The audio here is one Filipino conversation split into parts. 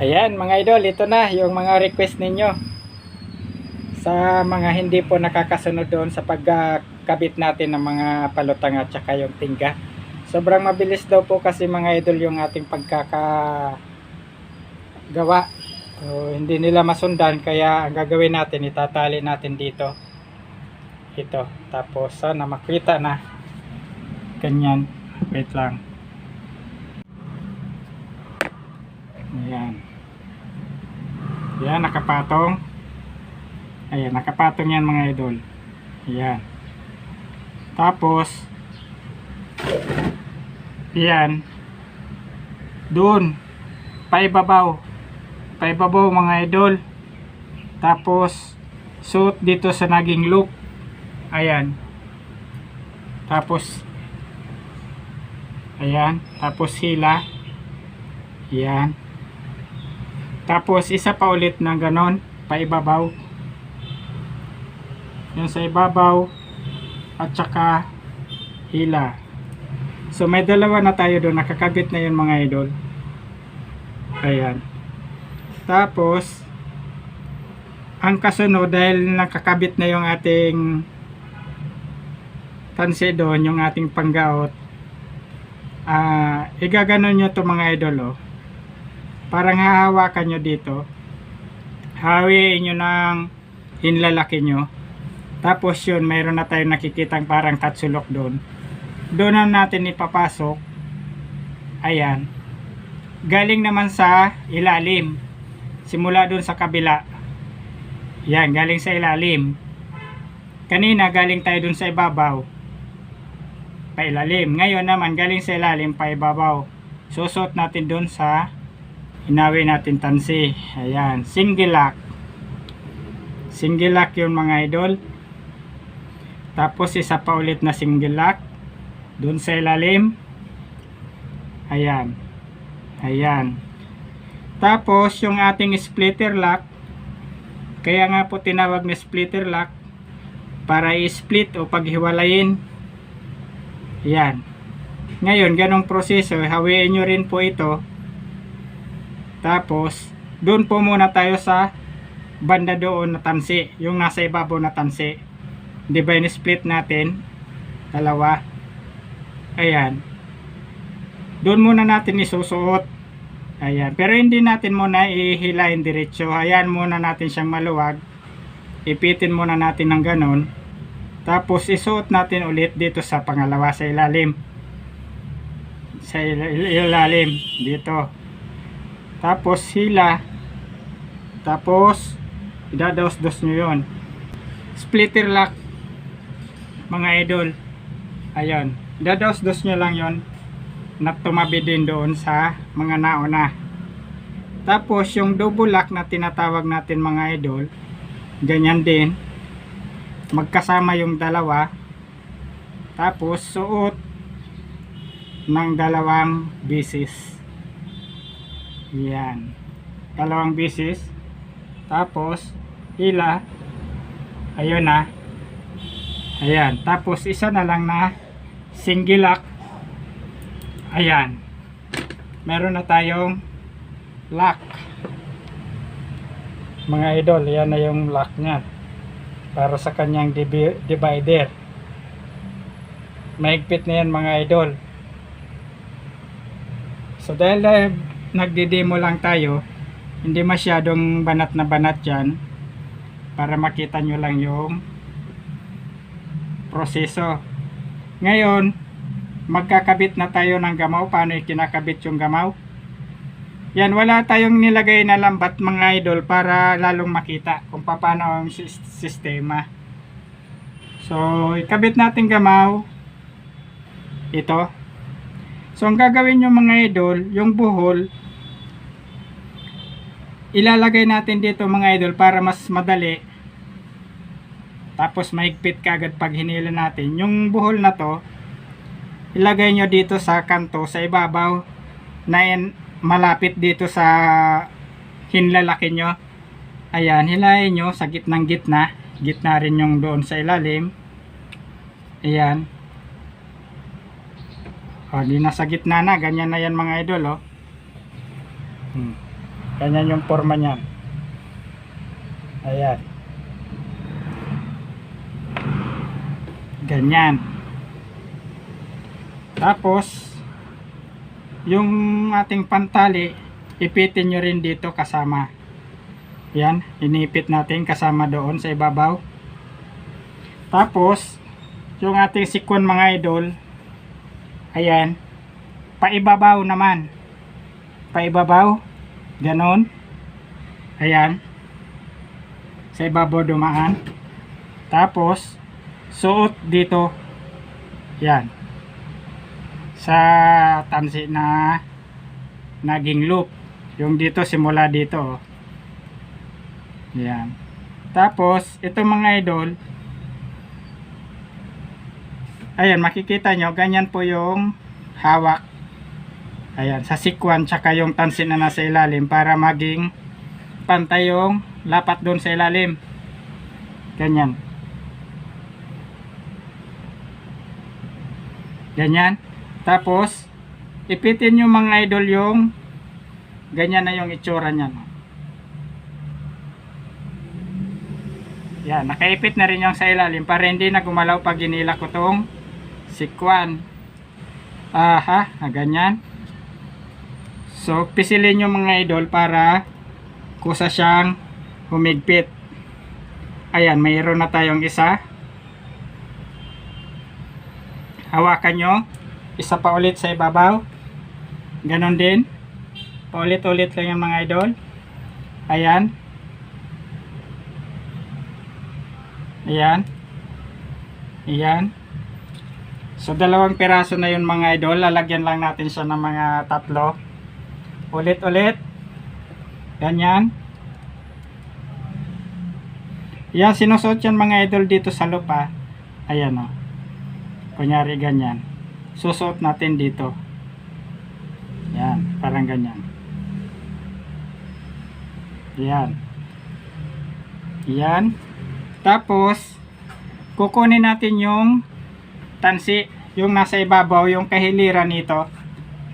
Ayan mga idol, ito na yung mga request ninyo. Sa mga hindi po nakakasunod doon sa pagkabit natin ng mga palutang at saka yung tingga. Sobrang mabilis daw po kasi mga idol yung ating pagkakagawa. So, hindi nila masundan kaya ang gagawin natin, itatali natin dito. Ito. Tapos sana makita na. Ganyan. Wait lang. Ayan. Ayan, nakapatong. Ayan, nakapatong yan mga idol. Ayan. Tapos, ayan. Doon, paibabaw. Paibabaw mga idol. Tapos, suot dito sa naging loop. Ayan. Tapos, ayan. Tapos hila. Ayan. Tapos isa pa ulit na ganon, paibabaw. Yan sa ibabaw at saka hila. So may dalawa na tayo doon, nakakabit na yun mga idol. Ayan. Tapos ang kasunod dahil nakakabit na yung ating tansi doon, yung ating panggaot. Ah, igaganon nyo to mga idol oh parang hahawakan nyo dito hawiin nyo ng hinlalaki nyo. Tapos yun mayroon na tayong nakikitang parang tatsulok doon. Doon na natin ipapasok. Ayan. Galing naman sa ilalim. Simula doon sa kabila. Yan galing sa ilalim. Kanina galing tayo doon sa ibabaw. Pa ilalim. Ngayon naman galing sa ilalim pa ibabaw. Susot natin doon sa Inawi natin tansi. Ayan. Single lock. Single lock yun mga idol. Tapos isa pa ulit na single lock. Doon sa ilalim. Ayan. Ayan. Tapos yung ating splitter lock. Kaya nga po tinawag na splitter lock. Para i-split o paghiwalayin. Ayan. Ngayon, ganong proseso. Hawiin nyo rin po ito tapos, doon po muna tayo sa banda doon na tansi. Yung nasa ibabaw na tansi. Di ba split natin? Dalawa. Ayan. Doon muna natin isusuot. Ayan. Pero hindi natin muna ihilahin diretso. Ayan muna natin siyang maluwag. Ipitin muna natin ng ganon. Tapos isuot natin ulit dito sa pangalawa sa ilalim. Sa il- ilalim. Dito. Tapos hila. Tapos idadaos-dos nyo yon. Splitter lock. Mga idol. Ayun. Idadaos-dos nyo lang yon na tumabi din doon sa mga nauna. Tapos yung double lock na tinatawag natin mga idol. Ganyan din. Magkasama yung dalawa. Tapos suot ng dalawang bisis. Yan. Dalawang bisis. Tapos, hila. Ayun na. Ayan. Tapos, isa na lang na single lock. Ayan. Meron na tayong lock. Mga idol, yan na yung lock niya. Para sa kanyang divi- divider. Mahigpit na yan mga idol. So dahil dahil nagdi-demo lang tayo. Hindi masyadong banat na banat yan. Para makita nyo lang yung proseso. Ngayon magkakabit na tayo ng gamaw. Paano ikinakabit yung gamaw? Yan wala tayong nilagay na lambat mga idol para lalong makita kung paano ang sis- sistema. So ikabit natin gamaw. Ito So, ang gagawin nyo mga idol, yung buhol, ilalagay natin dito mga idol para mas madali. Tapos, mahigpit kagad pag hinila natin. Yung buhol na to, ilagay nyo dito sa kanto, sa ibabaw, na yan, malapit dito sa hinlalaki nyo. Ayan, hilahin nyo sa gitnang gitna. Gitna rin yung doon sa ilalim. Ayan. O, di nasa gitna na. Ganyan na yan mga idol, oh. Hmm. Ganyan yung forma niyan. Ayan. Ganyan. Tapos, yung ating pantali, ipitin nyo rin dito kasama. Yan, inipit natin kasama doon sa ibabaw. Tapos, yung ating sikon mga idol, ayan, paibabaw naman. Paibabaw, ganon. Ayan, sa ibabaw dumaan. Tapos, suot dito, yan, sa tansi na naging loop. Yung dito, simula dito, oh. Yan. Tapos, ito mga idol, ayan, makikita nyo, ganyan po yung hawak. Ayan, sa sikwan, tsaka yung tansin na nasa ilalim para maging pantay yung lapat doon sa ilalim. Ganyan. Ganyan. Tapos, ipitin nyo mga idol yung ganyan na yung itsura niyan. Yan, nakaipit na rin yung sa ilalim para hindi na gumalaw pag ginila ko tong sikwan. Aha, ah, ganyan. So, pisilin nyo mga idol para kusa siyang humigpit. Ayan, mayroon na tayong isa. Hawakan nyo. Isa pa ulit sa ibabaw. Ganon din. Paulit-ulit lang yung mga idol. Ayan. Ayan. Ayan. So, dalawang piraso na yun mga idol. Lalagyan lang natin siya ng mga tatlo. Ulit-ulit. Ganyan. Yan, sinusot yan mga idol dito sa lupa. Ayan o. Kunyari ganyan. Susuot natin dito. Yan, parang ganyan. Yan. Yan. Tapos, kukunin natin yung tansi, yung nasa ibabaw, yung kahiliran nito,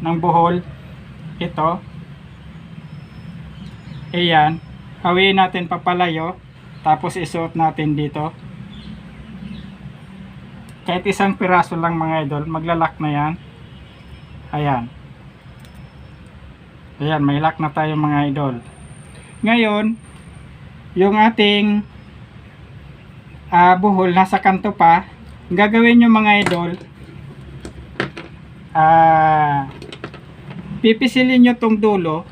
ng buhol. Ito. Ayan. Hawiin natin papalayo. Tapos isuot natin dito. Kahit isang piraso lang mga idol, maglalak na yan. Ayan. Ayan, may lock na tayo mga idol. Ngayon, yung ating ah, buhol nasa kanto pa, gagawin nyo mga idol, ah, pipisilin nyo tong dulo,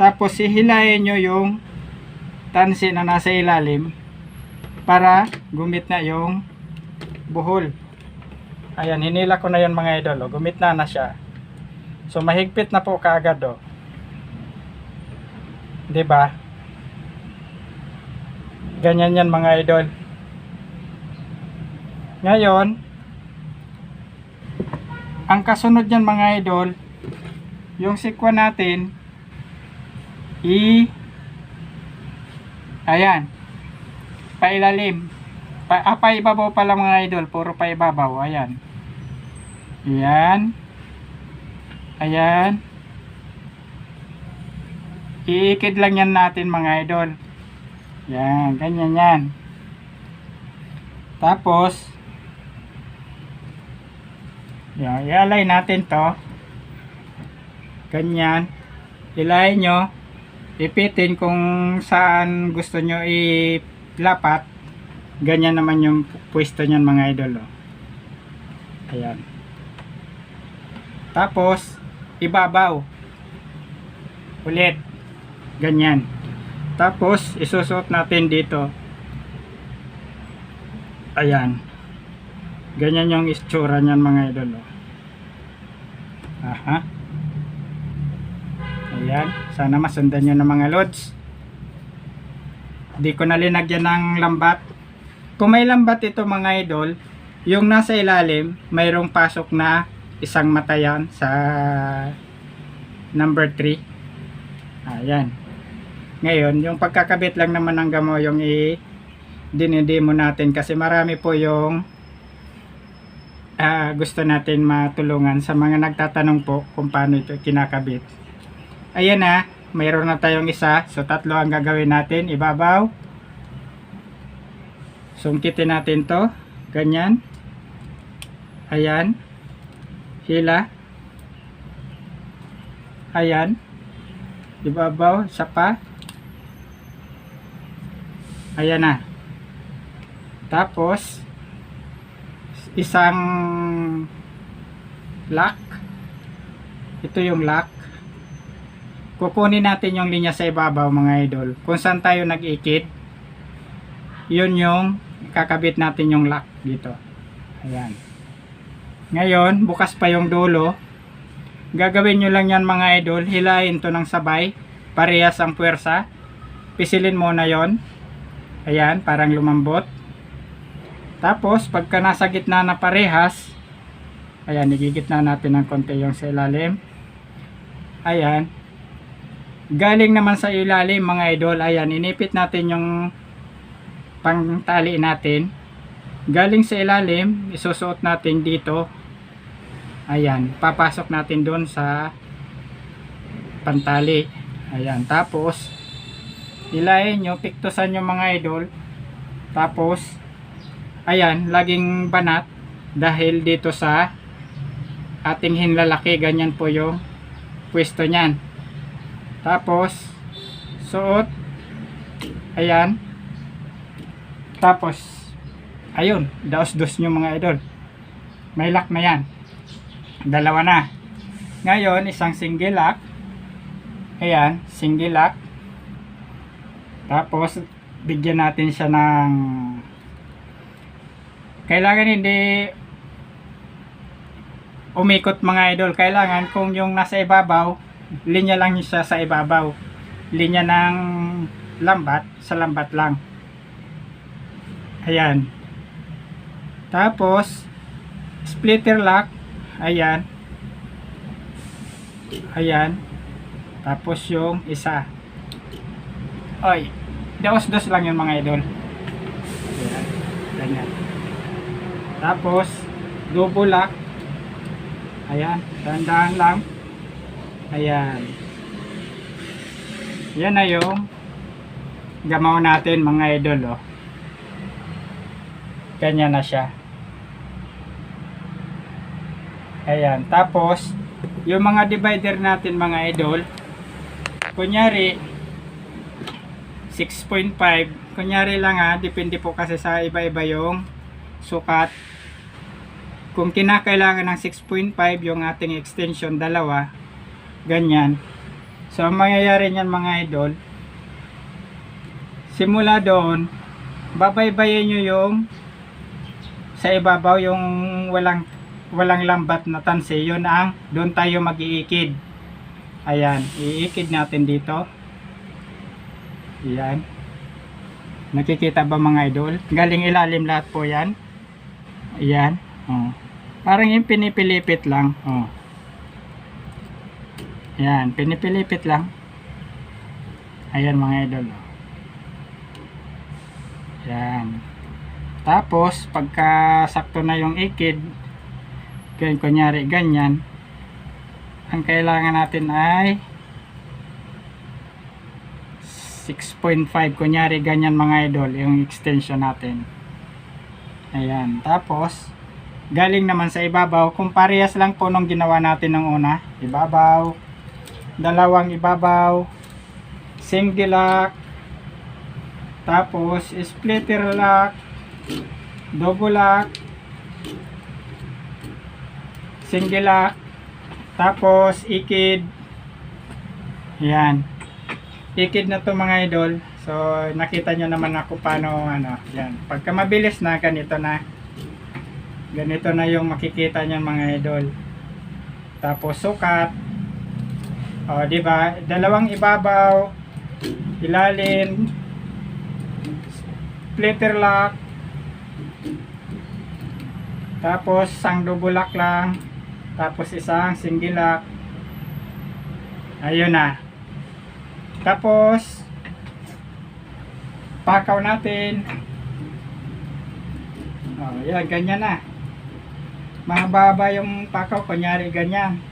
tapos hihilayin nyo yung tansi na nasa ilalim para gumit na yung buhol. Ayan, hinila ko na yun mga idol. Oh. Gumit na na siya. So, mahigpit na po kaagad. Oh. 'Di ba? Ganyan yan mga idol. Ngayon, ang kasunod yan mga idol, yung sikwa natin, i ayan, pailalim. Pa, ah, paibabaw pala mga idol, puro paibabaw, ayan. Ayan. Ayan. Iikid lang yan natin mga idol. Yan, ganyan yan. Tapos, yan, i-align natin to. Ganyan. Ilay nyo. Ipitin kung saan gusto nyo ilapat. Ganyan naman yung pwesto nyan mga idol. Oh. Ayan. Tapos, ibabaw. Ulit. Ganyan. Tapos, isusuot natin dito. Ayan. Ganyan yung itsura niyan mga idol. Oh. Aha. Ayan. Sana masundan nyo ng mga lods. Di ko na linagyan ng lambat. Kung may lambat ito mga idol, yung nasa ilalim, mayroong pasok na isang matayan sa number 3. Ayan. Ngayon, yung pagkakabit lang naman ng gamo yung i dinidemo natin kasi marami po yung ah, gusto natin matulungan sa mga nagtatanong po kung paano ito kinakabit. Ayan na, mayroon na tayong isa. So, tatlo ang gagawin natin. Ibabaw. Sungkitin natin to. Ganyan. Ayan. Hila. Ayan. Ibabaw. Isa pa. Ayan na. Tapos, isang lock. Ito yung lock. Kukunin natin yung linya sa ibabaw mga idol. Kung saan tayo nag-ikit, yun yung kakabit natin yung lock dito. Ayan. Ngayon, bukas pa yung dulo. Gagawin nyo lang yan mga idol. Hilahin to ng sabay. Parehas ang puwersa. Pisilin mo na yon. Ayan, parang lumambot. Tapos, pagka nasa gitna na parehas, ayan, igigitna natin ng konti yung sa ilalim. Ayan. Galing naman sa ilalim mga idol, ayan, inipit natin yung pangtali natin. Galing sa ilalim, isusuot natin dito. Ayan, papasok natin doon sa pantali. Ayan, tapos, ilayin nyo, piktusan nyo mga idol. Tapos, ayan, laging banat dahil dito sa ating hinlalaki, ganyan po yung pwesto niyan. Tapos, suot, ayan, tapos, ayun, daos-dos nyo mga idol. May lock na yan. Dalawa na. Ngayon, isang single lock. Ayan, single lock. Tapos, bigyan natin siya ng kailangan hindi umikot mga idol. Kailangan kung yung nasa ibabaw, linya lang siya sa ibabaw. Linya ng lambat, sa lambat lang. Ayan. Tapos, splitter lock. Ayan. Ayan. Tapos yung isa. Oy, daos-dos lang yung mga idol. Ayan. Ganyan. Tapos, double lock. Ayan. Dahan-dahan lang. Ayan. Yan na yung gamaw natin mga idol. Oh. Ganyan na siya. Ayan. Tapos, yung mga divider natin mga idol, kunyari, 6.5, kunyari lang ha, depende po kasi sa iba-iba yung sukat. Kung kinakailangan ng 6.5 yung ating extension, dalawa, ganyan. So, ang mangyayari niyan mga idol, simula doon, babaybayin nyo yung sa ibabaw yung walang walang lambat na tansi. Yun ang doon tayo mag-iikid. Ayan iikid natin dito. Ayan. Nakikita ba mga idol? Galing ilalim lahat po yan. Ayan. Oh. Parang yung pinipilipit lang oh. ayan pinipilipit lang ayan mga idol oh. ayan tapos, pagka sakto na yung ikid, ganyan, kunyari ganyan, ang kailangan natin ay 6.5, kunyari ganyan mga idol, yung extension natin. Ayan, tapos, galing naman sa ibabaw, kung parehas lang po nung ginawa natin ng una, ibabaw, dalawang ibabaw, single lock, tapos splitter lock, double lock. Single lock. Tapos ikid. Yan. Ikid na to mga idol. So nakita nyo naman ako paano ano yan. Pagka mabilis na ganito na ganito na yung makikita nyo mga idol. Tapos sukat. O di ba? Dalawang ibabaw ilalim splitter lock tapos isang double lock lang tapos isang single lock. Ayun na. Tapos pakaw natin. Oh yan ganyan na mahaba yung pakaw kunyari ganyan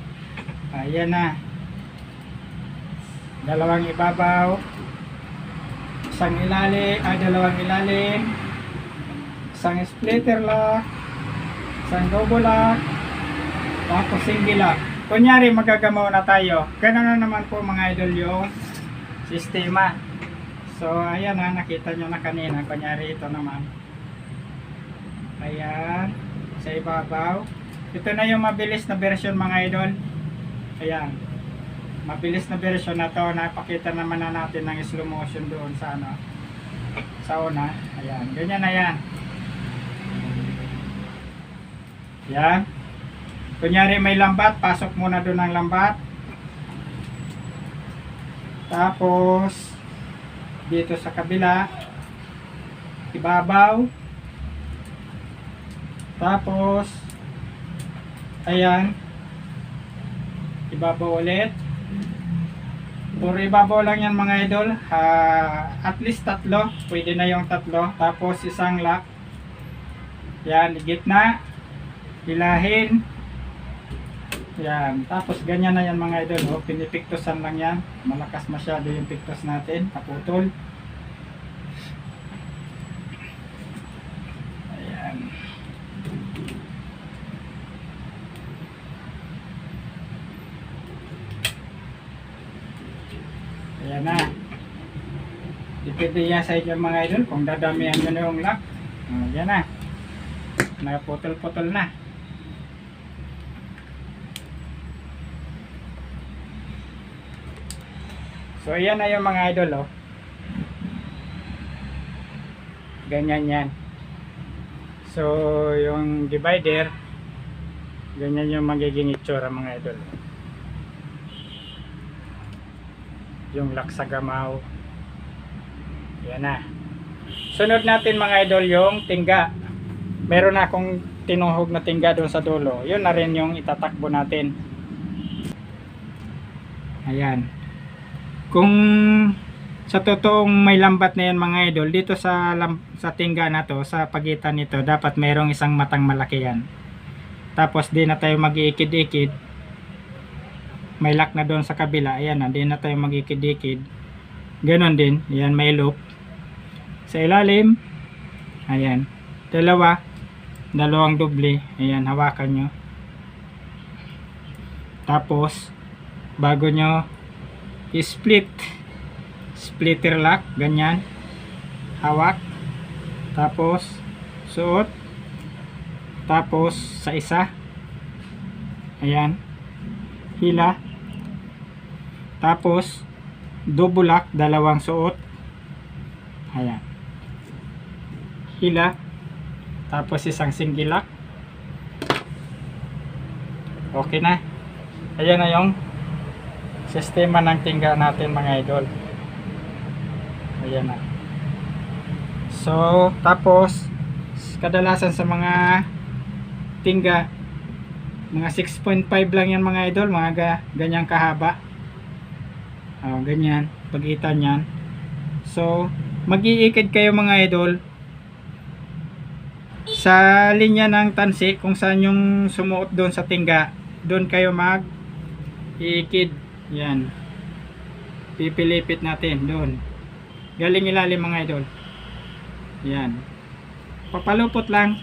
ayan na dalawang ibabaw, isang ilalim, ay dalawang ilalim, isang splitter lock, isang double lock, tapos single lock. Kunyari magagamaw na tayo. Ganun na naman po mga idol yung sistema. So ayan ha, nakita nyo na kanina. Kunyari ito naman. Ayan, sa ibabaw. Ito na yung mabilis na version mga idol. Ayan. Mabilis na version na to. Napakita naman na natin ng slow motion doon sa ano. Sa una. Ayan. Ganyan na yan. Yan. Kunyari may lambat, pasok muna doon ang lambat. Tapos, dito sa kabila, ibabaw. Tapos, ayan, ibabaw ulit. Puro ibabaw lang yan mga idol. Ah, at least tatlo. Pwede na yung tatlo. Tapos isang lock. Yan, gitna. Hilahin. Yan. Tapos ganyan na yan mga idol. Oh. Pinipiktusan lang yan. Malakas masyado yung piktos natin. Kaputol. Ayan. Ayan na. Yan sa inyo mga idol kung dadamihan nyo na yung lock. Oh, yan na. Naputol-putol na. So ayan na yung mga idol oh. Ganyan yan. So yung divider ganyan yung magiging itsura mga idol. Yung laksagamaw. Yan na. Sunod natin mga idol yung tingga. Meron na akong tinuhog na tingga doon sa dulo. Yun na rin yung itatakbo natin. Ayan kung sa totoong may lambat na yan mga idol dito sa sa tingga na to sa pagitan nito dapat merong isang matang malaki yan tapos di na tayo mag-iikid-ikid may lock na doon sa kabila ayan na di na tayo mag-iikid-ikid ganon din ayan may loop sa ilalim. Ayan. Dalawa. Dalawang doble ayan hawakan nyo. Tapos bago nyo split splitter lock ganyan. Hawak. Tapos suot. Tapos sa isa. Ayan. Hila. Tapos double lock dalawang suot. Ayan hila tapos isang single lock okay na. Ayan na yung sistema ng tingga natin mga idol. Ayan na. So tapos kadalasan sa mga tingga mga 6.5 lang yan mga idol mga ga, ganyang kahaba. Oh, ganyan. Pagitan yan. So mag-iikid kayo mga idol sa linya ng tansi kung saan yung sumuot doon sa tingga doon kayo mag iikid yan. Pipilipit natin doon. Galing ilalim mga idol. Yan. Papalupot lang.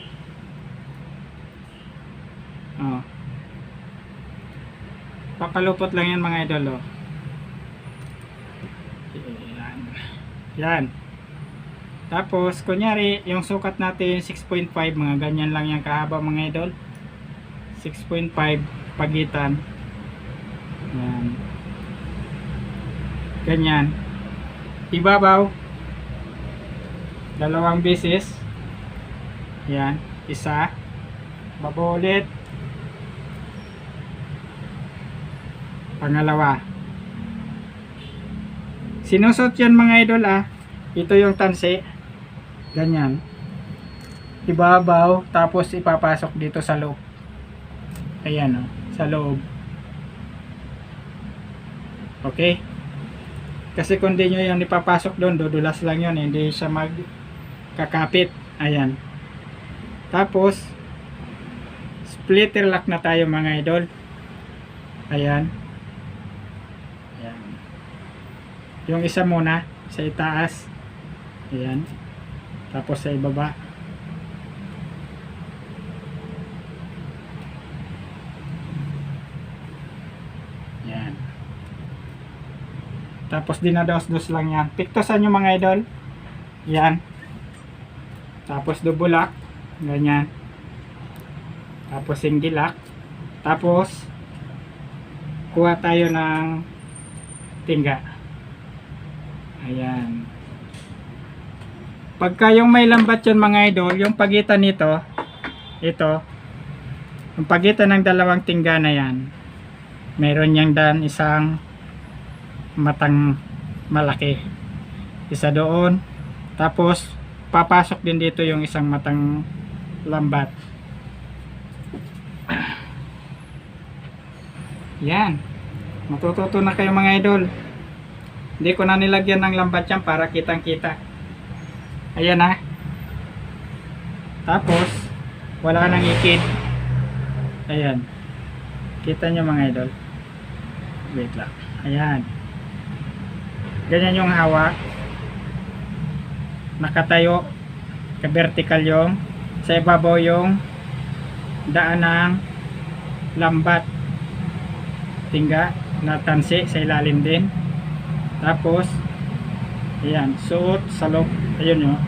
Oh. Papalupot lang yan mga idol oh. Yan. Yan. Tapos, kunyari, yung sukat natin 6.5, mga ganyan lang yung kahaba mga idol. 6.5 pagitan. Yan. Ganyan. Ibabaw. Dalawang beses. Yan. Isa. Babaw ulit. Pangalawa. Sinusot yan mga idol ah. Ito yung tansi ganyan ibabaw tapos ipapasok dito sa loob ayan oh, sa loob okay kasi kung di nyo yung ipapasok doon, dudulas lang yun. Hindi siya magkakapit. Ayan. Tapos, splitter lock na tayo mga idol. Ayan. Ayan. Yung isa muna sa itaas. Ayan. Tapos sa ibaba. Yan. Tapos dinados-dos lang yan. Piktosan nyo mga idol. Yan. Tapos dubulak. Ganyan. Tapos singgilak. Tapos kuha tayo ng tingga. Ayan. Pagka yung may lambat yun mga idol, yung pagitan nito, ito, yung pagitan ng dalawang tingga na yan, meron niyang dan isang matang malaki. Isa doon. Tapos, papasok din dito yung isang matang lambat. Yan. Matututo na kayo mga idol. Hindi ko na nilagyan ng lambat yan para kitang kita. Ayan na. Tapos, wala nang ikit. Ayan. Kita nyo mga idol. Wait lang. Ayan. Ganyan yung hawak. Nakatayo. Ka-vertical yung. Sa ibabaw yung daan ng lambat. Tingga na tansi sa ilalim din. Tapos, ayan. Suot sa loob. Ayun yun.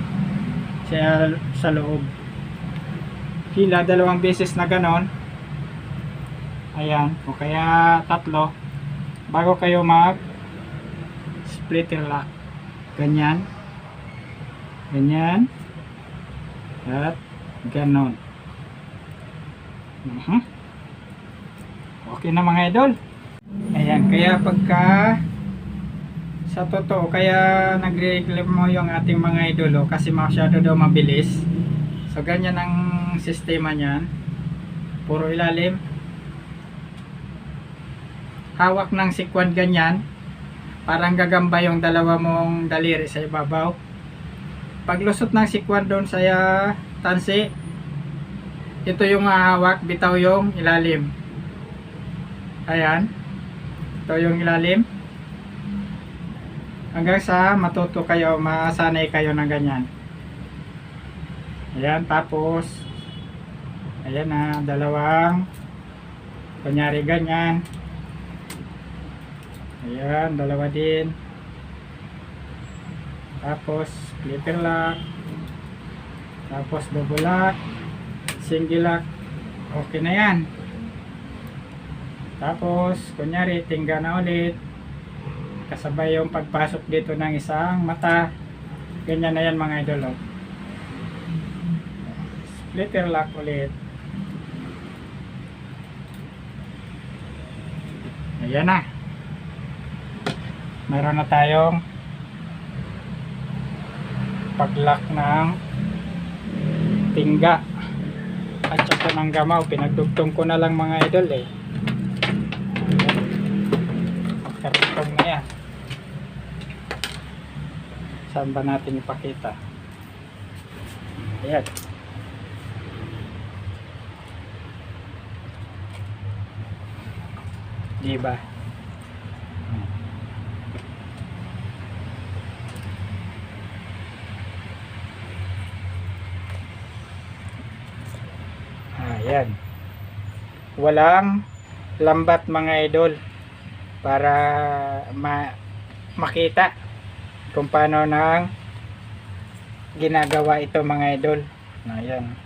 Sa, sa loob. Hila, dalawang beses na ganon. Ayan, o kaya tatlo. Bago kayo mag splitter lock. Ganyan. Ganyan. At ganon. Mhm. Okay na mga idol. Ayan, kaya pagka sa totoo, kaya nagre-reklamo yung ating mga idolo kasi masyado daw mabilis. So, ganyan ang sistema niyan. Puro ilalim. Hawak ng sikwan ganyan. Parang gagamba yung dalawa mong daliri sa ibabaw. Paglusot ng sikwan doon sa ah, tansi, ito yung hawak, bitaw yung ilalim. Ayan. Ito yung ilalim. Hanggang sa matuto kayo, masanay kayo ng ganyan. Ayan, tapos ayan na, dalawang kunyari ganyan. Ayan, dalawa din. Tapos, splitter lock. Tapos, double lock. Single lock. Okay na yan. Tapos, kunyari, tingga na ulit. Kasabay yung pagpasok dito ng isang mata. Ganyan na yan mga idol. oh. Splitter lock ulit. Ayan na. Meron na tayong pag-lock ng tingga at saka ng gamaw. Pinagdugtong ko na lang mga idol eh. Kartong na. Saan ba natin ipakita? Ayan. Diba? Ayan. Walang lambat mga idol para ma makita kung paano nang ginagawa ito mga idol. Ayan.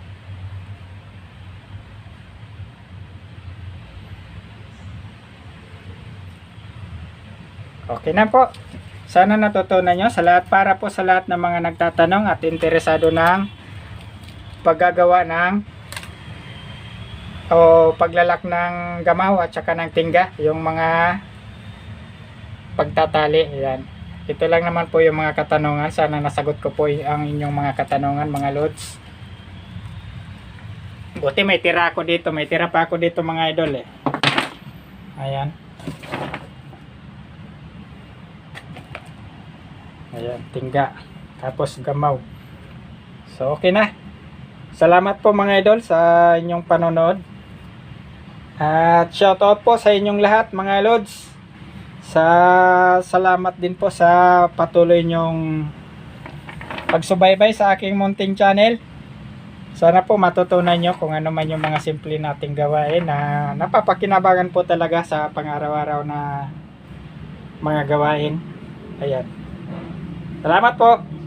Okay na po. Sana natutunan nyo sa lahat para po sa lahat ng mga nagtatanong at interesado ng paggagawa ng o paglalak ng gamaw at saka ng tingga yung mga pagtatali yan ito lang naman po yung mga katanungan. Sana nasagot ko po ang inyong mga katanungan mga lods. Buti may tira ako dito. May tira pa ako dito mga idol eh. Ayan. Ayan tingga. Tapos gamaw. So okay na. Salamat po mga idol sa inyong panonood. At shoutout po sa inyong lahat mga lods Sa salamat din po sa patuloy nyong pagsubaybay sa aking munting channel. Sana po matutunan nyo kung ano man yung mga simple nating gawain na napapakinabangan po talaga sa pang-araw-araw na mga gawain. Ayan. Salamat po.